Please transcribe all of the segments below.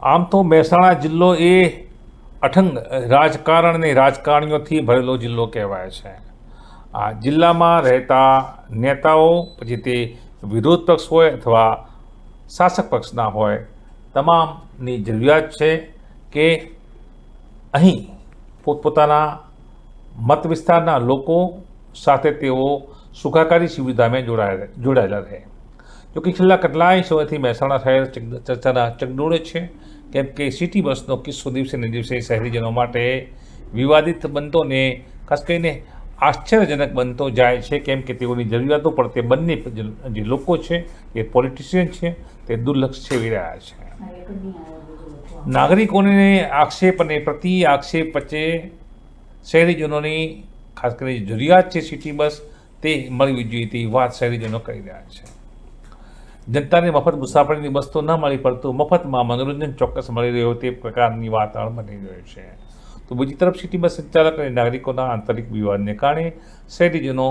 આમ તો મહેસાણા જિલ્લો એ અઠંગ રાજકારણ અને રાજકારણીઓથી ભરેલો જિલ્લો કહેવાય છે. આ જિલ્લામાં રહેતા નેતાઓ, પછી તે વિરોધ પક્ષ હોય અથવા શાસક પક્ષના હોય, તમામની જરૂરિયાત છે કે અહીં પોતપોતાના મત વિસ્તારના લોકો સાથે તેઓ સુખાકારી સુવિધામાં જોડાયેલા જોડાયેલા રહે. જોકે છેલ્લા કેટલાય સમયથી મહેસાણા શહેર ચર્ચાના ચકડોળે છે. કેમ કે સિટી બસનો કિસ્સો દિવસે ને દિવસે શહેરીજનો માટે વિવાદિત બનતો ને ખાસ કરીને આશ્ચર્યજનક બનતો જાય છે. કેમ કે તેઓની જરૂરિયાતો પણ તે બંને જ- લોકો છે એ પોલિટિશિયન છે, તે દુર્લક્ષ સેવી રહ્યા છે. નાગરિકોને આક્ષેપ અને પ્રતિ આક્ષેપ વચ્ચે શહેરીજનોની ખાસ કરીને જરૂરિયાત છે સિટી બસ, તે મળવી જોઈએ તેવી વાત શહેરીજનો કરી રહ્યા છે. જનતાને મફત મુસાફરીની બસ તો ન મળી પડતું, મફતમાં મનોરંજન ચોક્કસ મળી રહ્યો તે પ્રકારની વાતાવરણ બની રહ્યું છે. તો બીજી તરફ સિટી બસ સંચાલક અને નાગરિકોના આંતરિક વિવાદને કારણે શહેરીજનો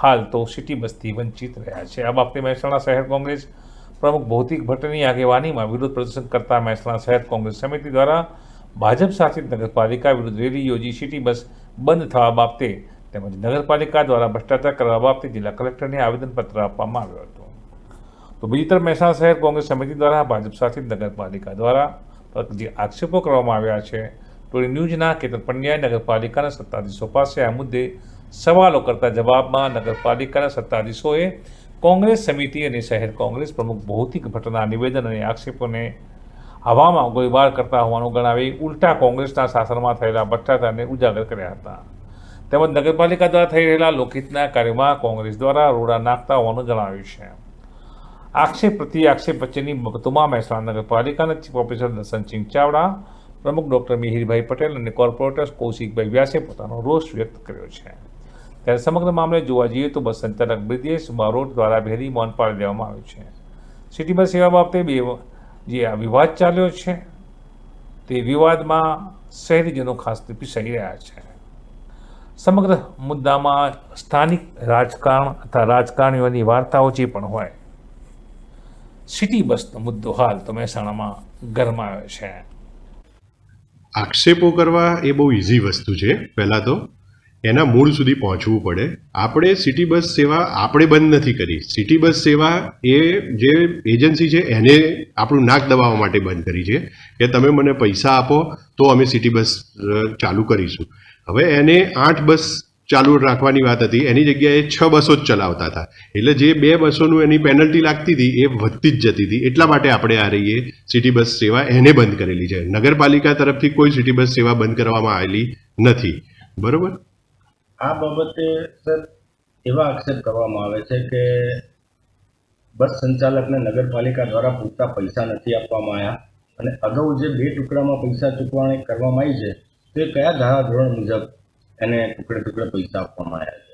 હાલ તો સિટી બસથી વંચિત રહ્યા છે. આ બાબતે મહેસાણા શહેર કોંગ્રેસ પ્રમુખ ભૌતિક ભટ્ટની આગેવાનીમાં વિરોધ પ્રદર્શન કરતા મહેસાણા શહેર કોંગ્રેસ સમિતિ દ્વારા ભાજપ શાસિત નગરપાલિકા વિરુદ્ધ રેલી યોજી સિટી બસ બંધ થવા બાબતે તેમજ નગરપાલિકા દ્વારા ભ્રષ્ટાચાર કરવા બાબતે જિલ્લા કલેક્ટરને આવેદનપત્ર આપવામાં આવ્યું હતું. તો બીજી તરફ મહેસાણા શહેર કોંગ્રેસ સમિતિ દ્વારા ભાજપ શાસિત નગરપાલિકા દ્વારા જે આક્ષેપો કરવામાં આવ્યા છે ટોળી ન્યૂઝના કેતન પંડ્યાએ નગરપાલિકાના સત્તાધીશો પાસે આ મુદ્દે સવાલો કરતા જવાબમાં નગરપાલિકાના સત્તાધીશોએ કોંગ્રેસ સમિતિ અને શહેર કોંગ્રેસ પ્રમુખ ભૌતિક ભટ્ટના નિવેદન અને આક્ષેપોને હવામાં ગોળીબાર કરતા હોવાનું ગણાવી ઉલટા કોંગ્રેસના શાસનમાં થયેલા ભ્રષ્ટાચારને ઉજાગર કર્યા હતા. તેમજ નગરપાલિકા દ્વારા થઈ રહેલા લોકહિતના કાર્યમાં કોંગ્રેસ દ્વારા રોડા નાખતા હોવાનું જણાવ્યું છે. આક્ષેપ પ્રતિ આક્ષેપ વચ્ચેની મગતુમાં મહેસાણા નગરપાલિકાના ચીફ ઓફિસર દર્શનસિંહ ચાવડા, પ્રમુખ ડૉક્ટર મિહિરભાઈ પટેલ અને કોર્પોરેટર કૌશિકભાઈ વ્યાસે પોતાનો રોષ વ્યક્ત કર્યો છે. ત્યારે સમગ્ર મામલે જોવા જઈએ તો બસ સંચાલક બ્રિજેશ બારોટ દ્વારા ભેરી મૌન પાડી દેવામાં આવ્યું છે. સિટી બસ સેવા બાબતે બે જે આ વિવાદ ચાલ્યો છે, તે વિવાદમાં શહેરીજનો ખાસ પીસાઈ રહ્યા છે. સમગ્ર મુદ્દામાં સ્થાનિક રાજકારણ અથવા રાજકારણીઓની વાર્તાઓ જે પણ હોય સિટી બસનો મુદ્દો હાલ તો મહેસાણામાં ગરમાયો છે. આક્ષેપો કરવા એ બહુ ઇઝી વસ્તુ છે. પહેલાં તો એના મૂળ સુધી પહોંચવું પડે. આપણે સિટી બસ સેવા આપણે બંધ નથી કરી. સિટી બસ સેવા એ જે એજન્સી છે એને આપણું નાક દબાવવા માટે બંધ કરી છે કે તમે મને પૈસા આપો તો અમે સિટી બસ ચાલુ કરીશું. હવે એને આઠ બસ ચાલુ રાખવાની વાત હતી. એની જગ્યાએ છ બસો જ ચલાવતા હતા. એટલે જે બે બસોનું એની પેનલ્ટી લાગતી હતી, એ વધતી જ જતી હતી. એટલા માટે આપણે આ રહીએ. સિટી બસ સેવા એને બંધ કરેલી છે. નગરપાલિકા તરફથી કોઈ સિટી બસ સેવા બંધ કરવામાં આવેલી નથી. બરોબર? આ બાબતે, સર, એવા આક્ષેપ કરવામાં આવે છે કે બસ સંચાલકને નગરપાલિકા દ્વારા પૂરતા પૈસા નથી આપવામાં આવ્યા અને અગાઉ જે બે ટુકડામાં પૈસા ચૂકવણી કરવામાં આવી છે, તે કયા ધારાધોરણ મુજબ એને ટુકડે ટુકડે પૈસા આપવામાં આવ્યા છે.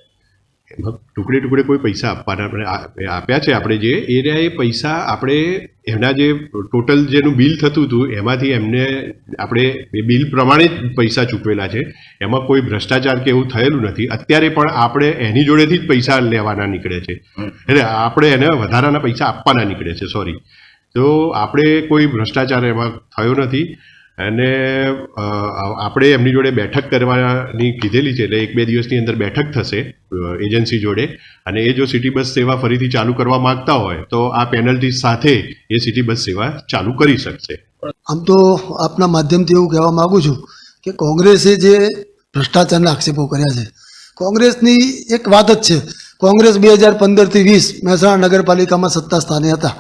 ટુકડે ટુકડે કોઈ પૈસા આપવાના આપ્યા છે. આપણે જે એ એ પૈસા આપણે એના જે ટોટલ જેનું બિલ થતું હતું એમાંથી એમને આપણે એ બિલ પ્રમાણે જ પૈસા ચૂકવેલા છે. એમાં કોઈ ભ્રષ્ટાચાર કે એવું થયેલું નથી. અત્યારે પણ આપણે એની જોડેથી જ પૈસા લેવાના નીકળે છે. એટલે આપણે એને વધારાના પૈસા આપવાના નીકળે છે. સોરી તો આપણે કોઈ ભ્રષ્ટાચાર એમાં થયો નથી. અને આપણે એમની જોડે બેઠક કરવાની કીધેલી છે એટલે એક બે દિવસની અંદર બેઠક થશે એજન્સી જોડે. અને એ જો સિટી બસ સેવા ફરીથી ચાલુ કરવા માંગતા હોય, તો આ પેનલ્ટી સાથે એ સિટી બસ સેવા ચાલુ કરી શકશે. આમ તો આપના માધ્યમથી એવું કહેવા માગું છું કે કોંગ્રેસે જે ભ્રષ્ટાચારના આક્ષેપો કર્યા છે, કોંગ્રેસની એક વાત જ છે. કોંગ્રેસ બે હજાર પંદરથી વીસ મહેસાણા નગરપાલિકામાં સત્તા સ્થાને હતા.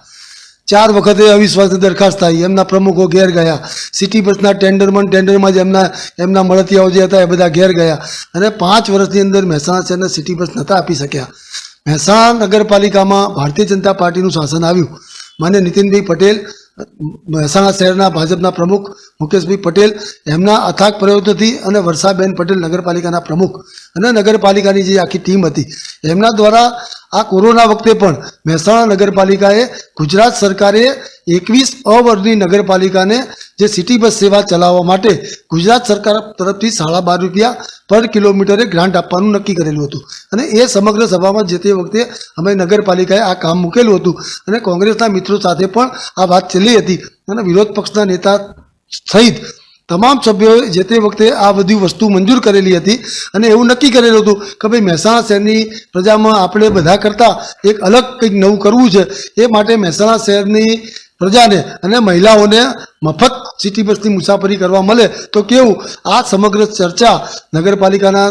ચાર વખતે અવિશ્વાસની દરખાસ્ત આવી એમના પ્રમુખો ઘેર ગયા. સિટી બસના ટેન્ડરમાં ટેન્ડરમાં જ એમના એમના મળતિયાઓ જે હતા એ બધા ઘેર ગયા. અને પાંચ વર્ષની અંદર મહેસાણા શહેરને સિટી બસ નહોતા આપી શક્યા. મહેસાણા નગરપાલિકામાં ભારતીય જનતા પાર્ટીનું શાસન આવ્યું. માન્ય નીતિનભાઈ પટેલ મહેસાણા શહેરના ભાજપના પ્રમુખ મુકેશભાઈ પટેલ, એમના અથાગ પ્રયત્નોથી અને વર્ષાબેન પટેલ નગરપાલિકાના પ્રમુખ અને નગરપાલિકાની જે આખી ટીમ હતી, એમના દ્વારા આ કોરોના વખતે પણ મહેસાણા નગરપાલિકાએ ગુજરાત સરકારે એકવીસ અ વર્ગની નગરપાલિકાને જે સિટી બસ સેવા ચલાવવા માટે ગુજરાત સરકાર તરફથી સાડા બાર રૂપિયા પર કિલોમીટરે ગ્રાન્ટ આપવાનું નક્કી કરેલું હતું. અને એ સમગ્ર સભામાં જે તે વખતે અમે નગરપાલિકાએ આ કામ મૂકેલું હતું અને કોંગ્રેસના મિત્રો સાથે પણ આ વાત ચાલી હતી અને વિરોધ પક્ષના નેતા સહિત તમામ સભ્યોએ જે તે વખતે આ બધી વસ્તુ મંજૂર કરેલી હતી અને એવું નક્કી કરેલું હતું કે ભાઈ મહેસાણા શહેરની પ્રજામાં આપણે બધા કરતાં એક અલગ કંઈક નવું કરવું છે. એ માટે મહેસાણા શહેરની પ્રજાને અને મહિલાઓને મફત સિટી બસની મુસાફરી કરવા મળે તો કેવું? આ સમગ્ર ચર્ચા નગરપાલિકાના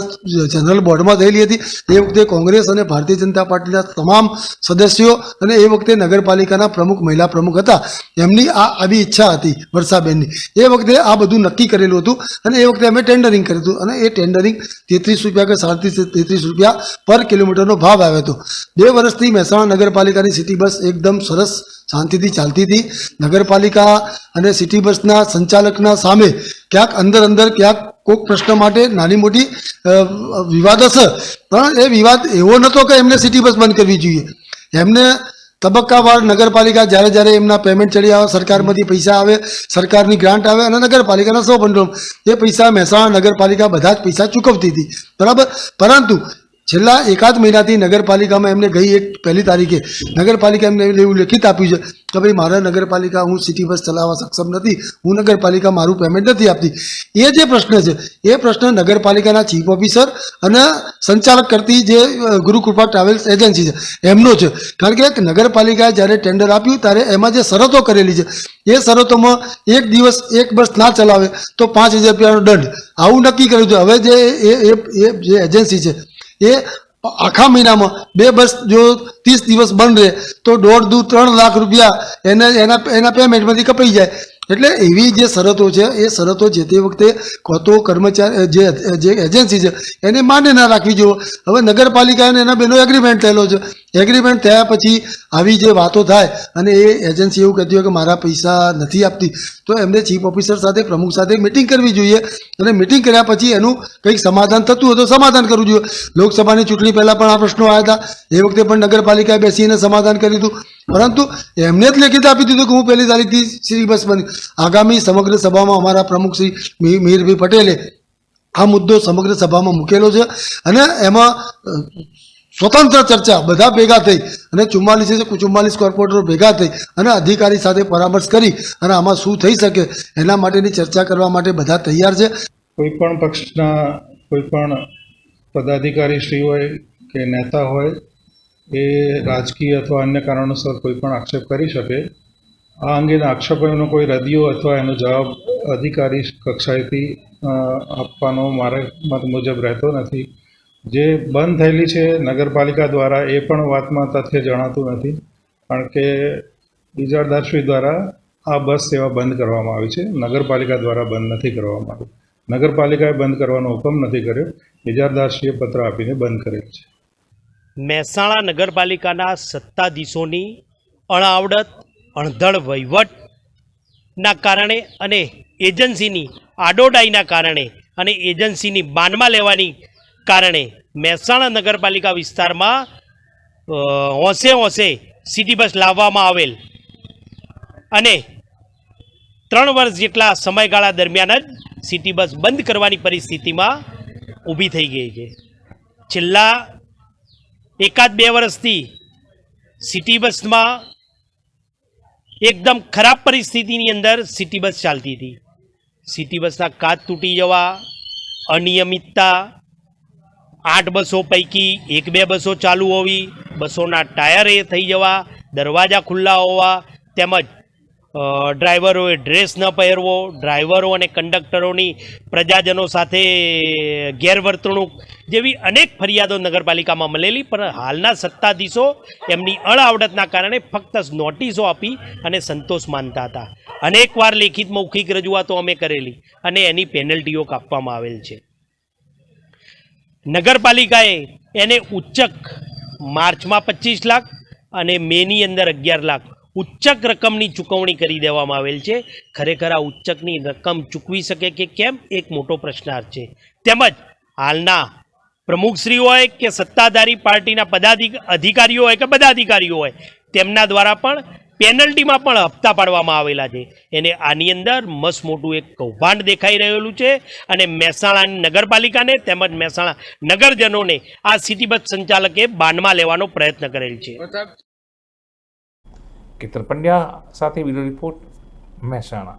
જનરલ બોર્ડમાં થયેલી હતી. એ વખતે કોંગ્રેસ અને ભારતીય જનતા પાર્ટીના તમામ સદસ્યો અને એ વખતે નગરપાલિકાના પ્રમુખ, મહિલા પ્રમુખ હતા. એમની આ આવી ઈચ્છા હતી વર્ષાબેનની. એ વખતે આ બધું નક્કી કરેલું હતું અને એ વખતે અમે ટેન્ડરિંગ કર્યું હતું અને એ ટેન્ડરિંગ તેત્રીસ રૂપિયા કે સાડત્રીસ તેત્રીસ રૂપિયા પર કિલોમીટરનો ભાવ આવ્યો હતો. બે વર્ષથી મહેસાણા નગરપાલિકાની સિટી બસ એકદમ સરસ શાંતિથી ચાલતી હતી. નગરપાલિકા અને સિટી બસના સંચાલકના સામે ક્યાંક અંદર અંદર ક્યાંક કોઈક પ્રશ્ન માટે નાની મોટી વિવાદ હશે. પણ એ વિવાદ એવો નહોતો કે એમને સિટી બસ બંધ કરવી જોઈએ. એમને તબક્કાવાર નગરપાલિકા જ્યારે જ્યારે એમના પેમેન્ટ ચડી આવે, સરકારમાંથી પૈસા આવે, સરકારની ગ્રાન્ટ આવે અને નગરપાલિકાના સો ભંડોળ એ પૈસા મહેસાણા નગરપાલિકા બધા જ પૈસા ચૂકવતી હતી. બરાબર? પરંતુ છેલ્લા એકાદ મહિનાથી નગરપાલિકામાં એમને ગઈ એક પહેલી તારીખે નગરપાલિકા એમને એવું લેખિત આપ્યું છે કે ભાઈ મારા નગરપાલિકા હું સિટી બસ ચલાવવા સક્ષમ નથી, હું નગરપાલિકા મારું પેમેન્ટ નથી આપતી. એ જે પ્રશ્ન છે, એ પ્રશ્ન નગરપાલિકાના ચીફ ઓફિસર અને સંચાલક કરતી જે ગુરુકૃપા ટ્રાવેલ્સ એજન્સી છે, એમનો છે. કારણ કે નગરપાલિકાએ જ્યારે ટેન્ડર આપ્યું ત્યારે એમાં જે શરતો કરેલી છે, એ શરતોમાં એક દિવસ એક બસ ના ચલાવે તો પાંચ હજાર રૂપિયાનો દંડ. આવું નક્કી કર્યું છે. હવે જે એ એજન્સી છે એ આખા મહિનામાં બે બસ જો ત્રીસ દિવસ બંધ રહે તો દોઢ દુ ત્રણ લાખ રૂપિયા એને, એના એના પેમેન્ટમાંથી કપાઈ જાય. એટલે એવી જે શરતો છે, એ શરતો જે તે વખતે કોતો કર્મચારી, જે જે એજન્સી છે, એને માન્ય ના રાખવી જોઈએ. હવે નગરપાલિકા અને એના બેનો એગ્રીમેન્ટ થયેલો છે. એગ્રીમેન્ટ થયા પછી આવી જે વાતો થાય અને એ એજન્સી એવું કહેતી હોય કે મારા પૈસા નથી આપતી, તો એમને ચીફ ઓફિસર સાથે, પ્રમુખ સાથે મિટિંગ કરવી જોઈએ. અને મિટિંગ કર્યા પછી એનું કંઈક સમાધાન થતું હોય તો સમાધાન કરવું જોઈએ. લોકસભાની ચૂંટણી પહેલાં પણ આ પ્રશ્નો આવ્યા હતા. એ વખતે પણ નગરપાલિકાએ બેસીને સમાધાન કર્યું હતું. પરંતુ એમને જ લેખિત આપી દીધું કે હું પહેલી તારીખથી બસ બની. આગામી સમગ્ર સભામાં અમારા પ્રમુખ શ્રી મીરભાઈ પટેલે આ મુદ્દો સમગ્ર સભામાં મૂકેલો છે અને એમાં સ્વતંત્ર ચર્ચા બધા ભેગા થઈ અને ચુમ્માલીસ ચુમ્માલીસ કોર્પોરેટરો ભેગા થઈ અને અધિકારી સાથે પરામર્શ કરી અને આમાં શું થઈ શકે એના માટેની ચર્ચા કરવા માટે બધા તૈયાર છે. કોઈ પણ પક્ષના કોઈ પણ પદાધિકારી શ્રી હોય કે નેતા હોય એ રાજકીય અથવા અન્ય કારણોસર કોઈ પણ આક્ષેપ કરી શકે. આ અંગેના આક્ષેપોનો કોઈ રદિયો અથવા એનો જવાબ અધિકારી કક્ષાએથી આપવાનો મારા મત મુજબ રહેતો નથી. જે બંધ થયેલી છે નગરપાલિકા દ્વારા એ પણ વાતમાં તથ્ય જણાતું નથી. કારણ કે ઇજારદારશ્રી દ્વારા આ બસ સેવા બંધ કરવામાં આવી છે. નગરપાલિકા દ્વારા બંધ નથી કરવામાં આવી. નગરપાલિકાએ બંધ કરવાનો હુકમ નથી કર્યો. ઇજારદારશ્રીએ પત્ર આપીને બંધ કરેલ છે. મહેસાણા નગરપાલિકાના સત્તાધીશોની અણાવડત અણધડ વહીવટના કારણે અને એજન્સીની આડોડાઈના કારણે અને એજન્સીની બાનમાં લેવાની કારણે મહેસાણા નગરપાલિકા વિસ્તારમાં હોંશે હોંશે સિટી બસ લાવવામાં આવેલ. અને ત્રણ વર્ષ જેટલા સમયગાળા દરમિયાન જ સિટી બસ બંધ કરવાની પરિસ્થિતિમાં ઊભી થઈ ગઈ છે. છેલ્લા એકાદ બે વર્ષથી સિટી બસમાં એકદમ ખરાબ પરિસ્થિતિની અંદર સિટી બસ ચાલતી હતી. સિટી બસના કાચ તૂટી જવા, અનિયમિતતા, આઠ બસો પૈકી એક બે બસો ચાલુ હોવી, બસોના ટાયર એ થઈ જવા, દરવાજા ખુલ્લા હોવા, તેમજ ડ્રાઈવરોએ ડ્રેસ ન પહેરવો, ડ્રાઈવરો અને કંડક્ટરોની પ્રજાજનો સાથે ગેરવર્તણૂક જેવી અનેક ફરિયાદો નગરપાલિકામાં મળેલી, પણ હાલના સત્તાધીશો એમની અણઆવડતના કારણે ફક્ત નોટિસો આપી અને સંતોષ માનતા હતા. અનેકવાર લેખિત મૌખિક રજૂઆતો અમે કરેલી અને એની પેનલ્ટીઓ કાપવામાં આવેલ છે. નગરપાલિકાએ એને ઉચ્ચક માર્ચમાં પચીસ લાખ અને મેની અંદર અગિયાર લાખ ઉચ્ચક રકમની ચૂકવણી કરી દેવામાં આવેલ છે. ખરેખર આ ઉચ્ચકની રકમ ચૂકવી શકે કે કેમ? એક મોટો પ્રશ્નાર્થ છે. તેમજ હાલના પ્રમુખશ્રી હોય કે સત્તાધારી પાર્ટીના પદાધિક, અધિકારીઓ હોય કે પદાધિકારીઓ હોય, તેમના દ્વારા પણ પેનલ્ટીમાં પણ હપ્તા પાડવામાં આવેલા છે. એને આની અંદર મસ્ત મોટું એક કૌભાંડ દેખાઈ રહેલું છે અને મહેસાણા નગરપાલિકાને તેમજ મહેસાણા નગરજનોને આ સિટી બસ સંચાલકે બાનમાં લેવાનો પ્રયત્ન કરેલ છે. કેતર પંડ્યા સાથે વીડિયો રિપોર્ટ મહેસાણા.